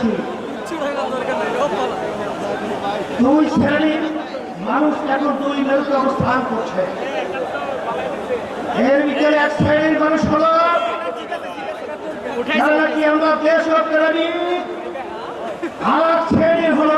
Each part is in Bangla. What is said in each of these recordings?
করছি দুই শ্রেণির মানুষ এখন দুই মেরুতে অবস্থান করছে। এর ভিতরে এক শ্রেণির মানুষ হল যারা নাকি আমরা দেশ প্রেমী আর শ্রেণির হলো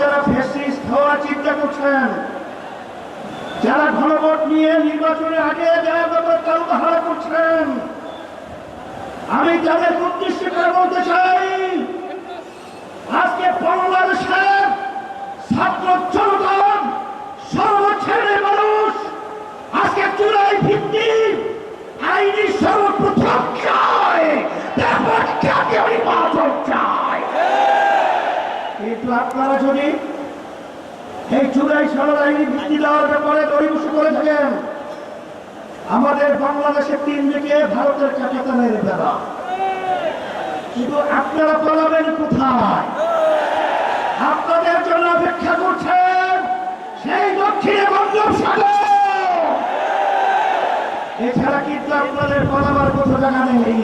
যারা ফেসিস্ট নিয়ে নির্বাচনের আগে যারা করছেন, আমি তাদের উদ্দেশ্য বলতে চাই। আজকে বাংলাদেশের ছাত্র জনতা সর্বশ্রেণীর মানুষ আজকে চূড়াই ভিত্তি আইনি সর্বপ্রথম চায় তারপর জাতীয় নির্বাচন চায় কিন্তু আপনারা যদি এই সরল আইনি ভিত্তি দেওয়ার ব্যাপারে দরিবসু করে থাকেন, আমাদের বাংলাদেশের তিন দিকে ভারতের কাটাতানের বেলা কিন্তু আপনারা পালাবেন কোথায়? আপনাদের জন্য অপেক্ষা করছেন সেই দক্ষিণে বঙ্গোপসাগর এছাড়া কিন্তু আপনাদের পালাবার কোনো জায়গা নেই।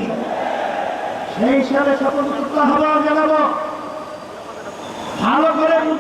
সেই হিসাবে শপথ আহ্বান জানাব।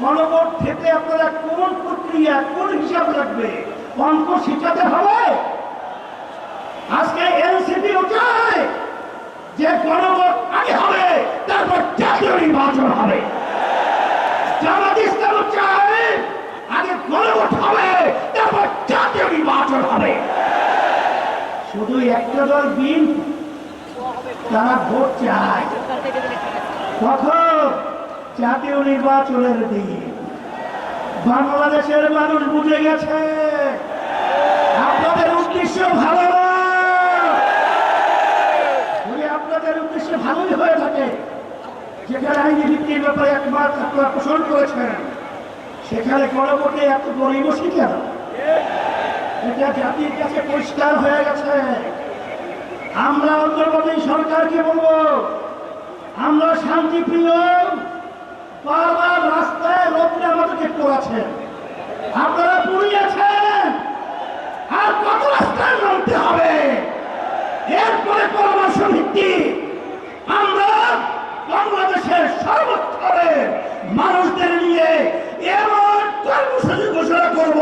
গণভোট থেকে আপনারা কোন প্রক্রিয়া, কোন হিসাব রাখবে অঙ্ক শিখাতে হবে? আজকে এনসিপি চায় যে গণভোট আগে হবে, তারপর জাতীয় নির্বাচন হবে। চায় আগে হবে, তারপর শুধু একটা দল তারা ভোট চায়। কখন? জাতীয় নির্বাচনের দিন। বাংলাদেশের মানুষ বুঝে গেছে, আপনাদের উদ্দেশ্য ভালো আপনাদের উদ্দেশ্য ভালোই হয়ে থাকে, যেখানে আইনি ভিত্তির ব্যাপারে একমাত্র আপনারা পোষণ করেছেন, সেখানে গণভোটে এত গরিবসী কেন এটা জাতির কাছে পরিষ্কার হয়ে গেছে। আমরা অন্তর্বর্তী সরকারকে বলব, আমরা শান্তিপ্রিয় বারবার রাস্তায় রোদ্রে আমাদেরকে পড়াছেন আপনারা পুড়িয়েছেন। আর কত রাস্তায় নামতে হবে? এরপরে পরামর্শ ভিত্তি আমরা বাংলাদেশের সর্বস্তরে মানুষদের নিয়ে এমন কর্মসূচি ঘোষণা করব।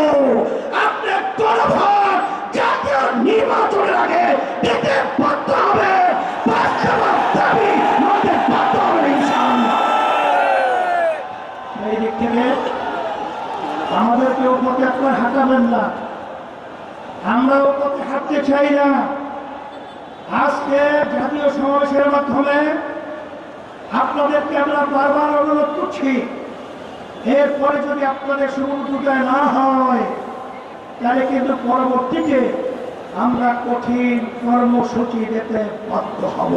আপনি গণভোট জাতীয় নির্বাচনের আগে দিতে বাধ্য হবে বাস্তবায়ন দাবি মানতে বাধ্য হবে ইনশাআল্লাহ সেই দিক থেকে আমাদেরকে ও পথে আপনার হাঁটাবেন না। আমরা ও পথে হাঁটতে চাই না। আজকে জাতীয় সমাবেশের মাধ্যমে আপনাদেরকে আমরা বারবার অনুরোধ করছি, এরপরে যদি আপনাদের সুবিধায় না হয়, তাহলে কিন্তু পরবর্তীতে আমরা কঠিন কর্মসূচি দিতে বাধ্য হব।